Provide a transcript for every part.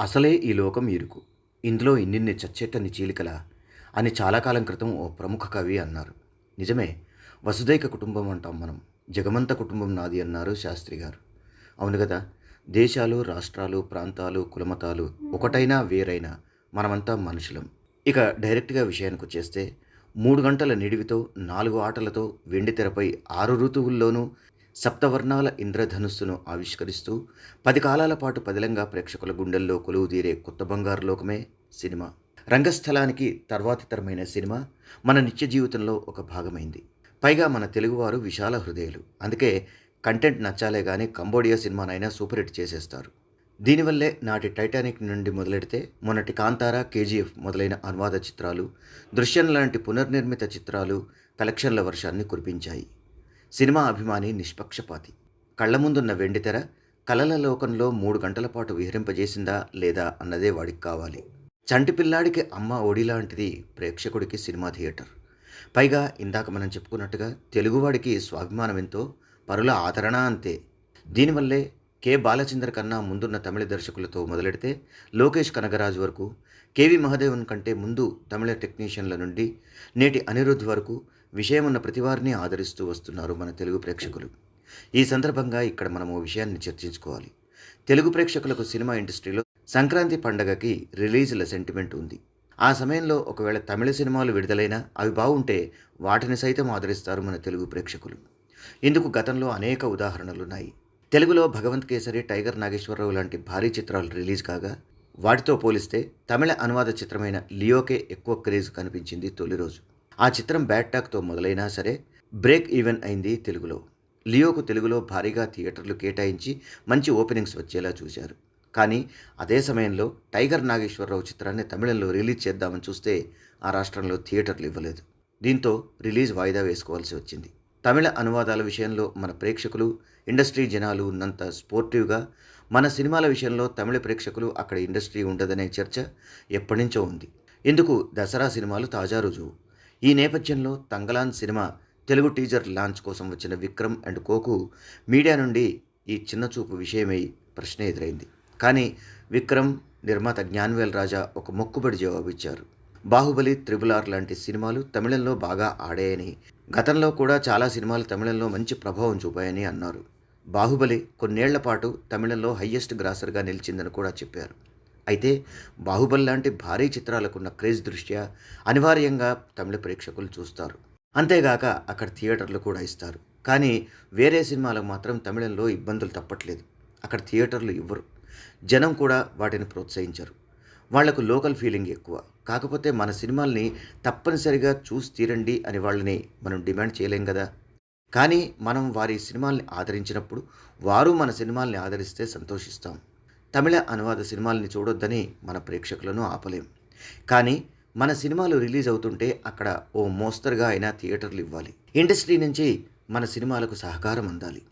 అసలే ఈ లోకం ఇరుకు. ఇందులో ఇన్నిన్ని చచ్చేటన్ని చీలికల అని చాలా కాలం క్రితం ఓ ప్రముఖ కవి అన్నారు. నిజమే వసుదైక కుటుంబం అంటాం మనం జగమంత కుటుంబం నాది అన్నారు శాస్త్రి గారు. అవును కదా దేశాలు రాష్ట్రాలు ప్రాంతాలు కులమతాలు ఒకటైనా వేరైనా మనమంతా మనుషులం. ఇక డైరెక్ట్గా విషయానికి వచ్చేస్తే మూడు గంటల నిడివితో నాలుగు ఆటలతో వెండి తెరపై ఆరు ఋతువుల్లోనూ సప్తవర్ణాల ఇంద్రధనుస్సును ఆవిష్కరిస్తూ పది కాలాల పాటు పదిలంగా ప్రేక్షకుల గుండెల్లో కొలువుదీరే కొత్త బంగారు లోకమే సినిమా. రంగస్థలానికి తర్వాతితరమైన సినిమా మన నిత్య జీవితంలో ఒక భాగమైంది. పైగా మన తెలుగువారు విశాల హృదయాలు. అందుకే కంటెంట్ నచ్చాలే కానీ కంబోడియా సినిమానైనా సూపర్ హిట్ చేసేస్తారు. దీనివల్లే నాటి టైటానిక్ నుండి మొదలెడితే మొన్నటి కాంతారా కేజీఎఫ్ మొదలైన అనువాద చిత్రాలు దృశ్యం లాంటి పునర్నిర్మిత చిత్రాలు కలెక్షన్ల వర్షాన్ని కురిపించాయి. సినిమా అభిమాని నిష్పక్షపాతి. కళ్ళ ముందున్న వెండితెర కలల లోకంలో మూడు గంటల పాటు విహరింపజేసిందా లేదా అన్నదే వాడికి కావాలి. చంటి పిల్లాడికి అమ్మ ఒడి లాంటిది ప్రేక్షకుడికి సినిమా థియేటర్. పైగా ఇందాక మనం చెప్పుకున్నట్టుగా తెలుగువాడికి స్వాభిమానం ఎంతో పరుల ఆదరణ అంతే. దీనివల్లే కె బాలచందర్ కన్నా ముందున్న తమిళ దర్శకులతో మొదలెడితే లోకేష్ కనగరాజు వరకు కేవి మహదేవన్ కంటే ముందు తమిళ టెక్నీషియన్ల నుండి నేటి అనిరుద్ధ్ వరకు విషయమున్న ప్రతివారిని ఆదరిస్తూ వస్తున్నారు మన తెలుగు ప్రేక్షకులు. ఈ సందర్భంగా ఇక్కడ మనం ఓ విషయాన్ని చర్చించుకోవాలి. తెలుగు ప్రేక్షకులకు సినిమా ఇండస్ట్రీలో సంక్రాంతి పండగకి రిలీజ్ల సెంటిమెంట్ ఉంది. ఆ సమయంలో ఒకవేళ తమిళ సినిమాలు విడుదలైనా అవి బాగుంటే వాటిని సైతం ఆదరిస్తారు మన తెలుగు ప్రేక్షకులు. ఇందుకు గతంలో అనేక ఉదాహరణలున్నాయి. తెలుగులో భగవంత్ కేసరి టైగర్ నాగేశ్వరరావు లాంటి భారీ చిత్రాలు రిలీజ్ కాగా వాటితో పోలిస్తే తమిళ అనువాద చిత్రమైన లియోకే ఎక్కువ క్రేజ్ కనిపించింది తొలి రోజు. ఆ చిత్రం బ్యాడ్ టాక్తో మొదలైనా సరే బ్రేక్ ఈవెన్ అయింది తెలుగులో. లియోకు తెలుగులో భారీగా థియేటర్లు కేటాయించి మంచి ఓపెనింగ్స్ వచ్చేలా చూశారు. కానీ అదే సమయంలో టైగర్ నాగేశ్వరరావు చిత్రాన్ని తమిళంలో రిలీజ్ చేద్దామని చూస్తే ఆ రాష్ట్రంలో థియేటర్లు ఇవ్వలేదు. దీంతో రిలీజ్ వాయిదా వేసుకోవాల్సి వచ్చింది. తమిళ అనువాదాల విషయంలో మన ప్రేక్షకులు ఇండస్ట్రీ జనాలు ఉన్నంత స్పోర్టివ్గా మన సినిమాల విషయంలో తమిళ ప్రేక్షకులు అక్కడ ఇండస్ట్రీ ఉండదనే చర్చ ఎప్పటినుంచో ఉంది. ఇందుకు దసరా సినిమాలు తాజా రుజువు. ఈ నేపథ్యంలో Thangalaan cinema Telugu teaser launch కోసం వచ్చిన విక్రమ్ అండ్ కోకు మీడియా నుండి ఈ చిన్న చూపు విషయమై ప్రశ్న ఎదురైంది. కానీ విక్రమ్ నిర్మాత జ్ఞాన్వేల్ రాజా ఒక మొక్కుబడి జవాబిచ్చారు బాహుబలి త్రిబుల్ ఆర్ లాంటి సినిమాలు తమిళంలో బాగా ఆడాయని గతంలో కూడా చాలా సినిమాలు తమిళంలో మంచి ప్రభావం చూపాయని అన్నారు. బాహుబలి కొన్నేళ్ళ పాటు తమిళంలో హయ్యెస్ట్ గ్రాసర్గా నిలిచిందని కూడా చెప్పారు. అయితే బాహుబలి లాంటి భారీ చిత్రాలకున్న క్రేజ్ దృష్ట్యా అనివార్యంగా తమిళ ప్రేక్షకులు చూస్తారు. అంతేగాక అక్కడ థియేటర్లు కూడా ఇస్తారు. కానీ వేరే సినిమాలకు మాత్రం తమిళంలో ఇబ్బందులు తప్పట్లేదు. అక్కడ థియేటర్లు ఇవ్వరు. జనం కూడా వాటిని ప్రోత్సహించరు. వాళ్ళకు లోకల్ ఫీలింగ్ ఎక్కువ. కాకపోతే మన సినిమాల్ని తప్పనిసరిగా చూసి తీరండి అని వాళ్ళని మనం డిమాండ్ చేయలేం కదా. కానీ మనం వారి సినిమాల్ని ఆదరించినప్పుడు వారు మన సినిమాల్ని ఆదరిస్తే సంతోషిస్తాం. తమిళ అనువాద సినిమాల్ని చూడొద్దని మన ప్రేక్షకులను ఆపలేం. కానీ మన సినిమాలు రిలీజ్ అవుతుంటే అక్కడ ఓ మోస్తరుగా అయినా థియేటర్లు ఇవ్వాలి. ఇండస్ట్రీ నుంచి మన సినిమాలకు సహకారం అందాలి.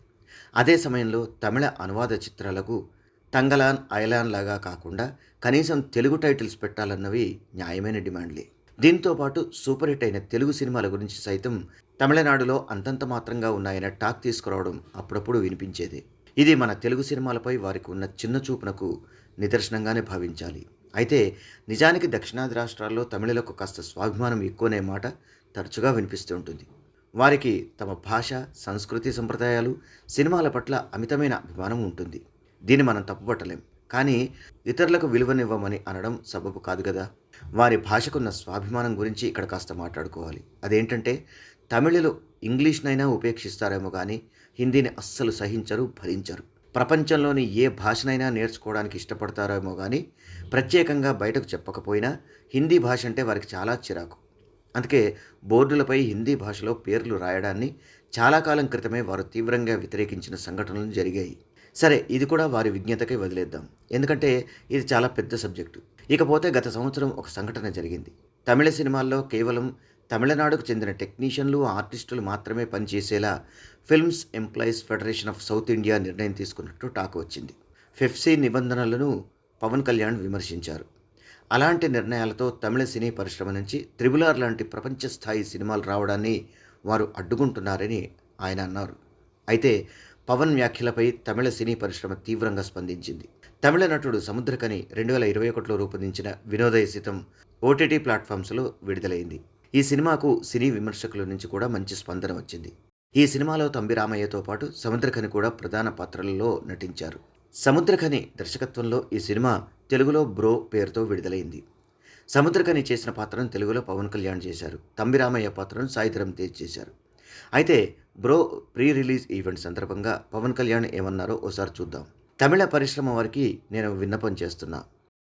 అదే సమయంలో తమిళ అనువాద చిత్రాలకు తంగలాన్ ఐలాన్ లాగా కాకుండా కనీసం తెలుగు టైటిల్స్ పెట్టాలన్నవి న్యాయమైన డిమాండ్లే. దీంతో పాటు సూపర్ హిట్ అయిన తెలుగు సినిమాల గురించి సైతం తమిళనాడులో అంతంత మాత్రంగా ఉన్నాయన్న టాక్ తీసుకురావడం అప్పుడప్పుడు వినిపించేది. ఇది మన తెలుగు సినిమాలపై వారికి ఉన్న చిన్న చూపునకు నిదర్శనంగానే భావించాలి. అయితే నిజానికి దక్షిణాది రాష్ట్రాల్లో తమిళలకు కాస్త స్వాభిమానం ఎక్కువనే మాట తరచుగా వినిపిస్తూ ఉంటుంది. వారికి తమ భాష సంస్కృతి సంప్రదాయాలు సినిమాల పట్ల అమితమైన అభిమానం ఉంటుంది. దీన్ని మనం తప్పుపట్టలేం. కానీ ఇతరులకు విలువనివ్వమని అనడం సబబు కాదు కదా? వారి భాషకున్న స్వాభిమానం గురించి ఇక్కడ కాస్త మాట్లాడుకోవాలి. అదేంటంటే తమిళులు ఇంగ్లీష్నైనా ఉపేక్షిస్తారేమో కానీ హిందీని అస్సలు సహించరు భరించరు. ప్రపంచంలోని ఏ భాషనైనా నేర్చుకోవడానికి ఇష్టపడతారేమో కానీ ప్రత్యేకంగా బయటకు చెప్పకపోయినా హిందీ భాష అంటే వారికి చాలా చిరాకు. అందుకే బోర్డులపై హిందీ భాషలో పేర్లు రాయడాన్ని చాలా కాలం క్రితమే వారు తీవ్రంగా వ్యతిరేకించిన సంఘటనలు జరిగాయి. సరే ఇది కూడా వారి విజ్ఞతకే వదిలేద్దాం. ఎందుకంటే ఇది చాలా పెద్ద సబ్జెక్టు. ఇకపోతే గత సంవత్సరం ఒక సంఘటన జరిగింది. తమిళ సినిమాల్లో కేవలం తమిళనాడుకు చెందిన టెక్నీషియన్లు ఆర్టిస్టులు మాత్రమే పనిచేసేలా films employees federation of south India నిర్ణయం తీసుకున్నట్టు టాక్ వచ్చింది. ఫిఫ్సీ నిబంధనలను పవన్ కళ్యాణ్ విమర్శించారు. అలాంటి నిర్ణయాలతో తమిళ సినీ పరిశ్రమ నుంచి త్రిబులార్ లాంటి ప్రపంచ స్థాయి సినిమాలు రావడాన్ని వారు అడ్డుకుంటున్నారని ఆయన అన్నారు. అయితే పవన్ వ్యాఖ్యలపై తమిళ సినీ పరిశ్రమ తీవ్రంగా స్పందించింది. తమిళ నటుడు సముద్రకని రెండు వేల ఇరవై ఒకటిలో రూపొందించిన వినోదయసితం ఓటీటీ ప్లాట్ఫామ్స్లో విడుదలైంది. ఈ సినిమాకు సినీ విమర్శకుల నుంచి కూడా మంచి స్పందన వచ్చింది. ఈ సినిమాలో తంబి రామయ్యతో పాటు సముద్రఖని కూడా ప్రధాన పాత్రలలో నటించారు. సముద్రఖని దర్శకత్వంలో ఈ సినిమా తెలుగులో బ్రో పేరుతో విడుదలైంది. సముద్రఖని చేసిన పాత్రను తెలుగులో పవన్ కళ్యాణ్ చేశారు. తంబి రామయ్య పాత్రను సాయిధరం తేజ్ చేశారు. అయితే బ్రో ప్రీ రిలీజ్ ఈవెంట్ సందర్భంగా పవన్ కళ్యాణ్ ఏమన్నారో ఓసారి చూద్దాం. తమిళ పరిశ్రమ వారికి నేను విన్నపం చేస్తున్నా.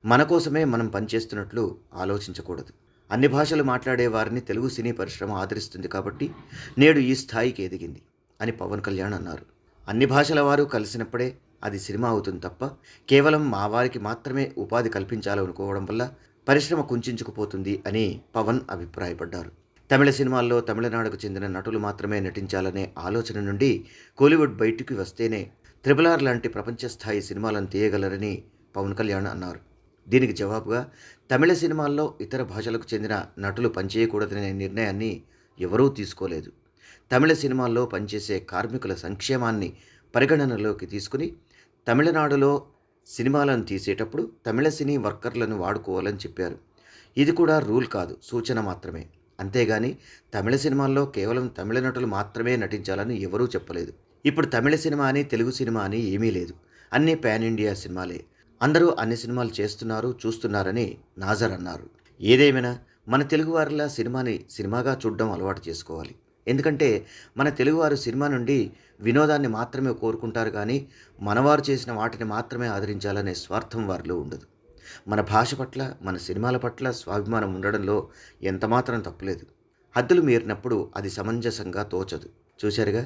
మన కోసమే మనం పనిచేస్తున్నట్లు ఆలోచించకూడదు. అన్ని భాషలు మాట్లాడే వారిని తెలుగు సినీ పరిశ్రమ ఆదరిస్తుంది కాబట్టి నేడు ఈ స్థాయికి ఎదిగింది అని పవన్ కళ్యాణ్ అన్నారు. అన్ని భాషల వారు కలిసినప్పుడే అది సినిమా అవుతుంది తప్ప కేవలం మా వారికి మాత్రమే ఉపాధి కల్పించాలనుకోవడం వల్ల పరిశ్రమ కుంచుకుపోతుంది అని పవన్ అభిప్రాయపడ్డారు. తమిళ సినిమాల్లో తమిళనాడుకు చెందిన నటులు మాత్రమే నటించాలనే ఆలోచన నుండి కోలీవుడ్ బయటికి వస్తేనే త్రిబుల్ ఆర్ లాంటి ప్రపంచ స్థాయి సినిమాలను తీయగలరని పవన్ కళ్యాణ్ అన్నారు. దీనికి జవాబుగా తమిళ సినిమాల్లో ఇతర భాషలకు చెందిన నటులు పనిచేయకూడదనే నిర్ణయాన్ని ఎవరూ తీసుకోలేదు. తమిళ సినిమాల్లో పనిచేసే కార్మికుల సంక్షేమాన్ని పరిగణనలోకి తీసుకుని తమిళనాడులో సినిమాలను తీసేటప్పుడు తమిళ సినీ వర్కర్లను వాడుకోవాలని చెప్పారు. ఇది కూడా రూల్ కాదు సూచన మాత్రమే. అంతేగాని తమిళ సినిమాల్లో కేవలం తమిళ నటులు మాత్రమే నటించాలని ఎవరూ చెప్పలేదు. ఇప్పుడు తమిళ సినిమా అని తెలుగు సినిమా అని ఏమీ లేదు. అన్నీ పాన్ ఇండియా సినిమాలే. అందరూ అన్ని సినిమాలు చేస్తున్నారు చూస్తున్నారని నాజర్ అన్నారు. ఏదేమైనా మన తెలుగువారిలా సినిమాని సినిమాగా చూడడం అలవాటు చేసుకోవాలి. ఎందుకంటే మన తెలుగువారు సినిమా నుండి వినోదాన్ని మాత్రమే కోరుకుంటారు కానీ మనవారు చేసిన వాటిని మాత్రమే ఆదరించాలనే స్వార్థం వారిలో ఉండదు. మన భాష పట్ల మన సినిమాల పట్ల స్వాభిమానం ఉండడంలో ఎంతమాత్రం తప్పులేదు. హద్దులు మీరినప్పుడు అది సమంజసంగా తోచదు. చూశారుగా?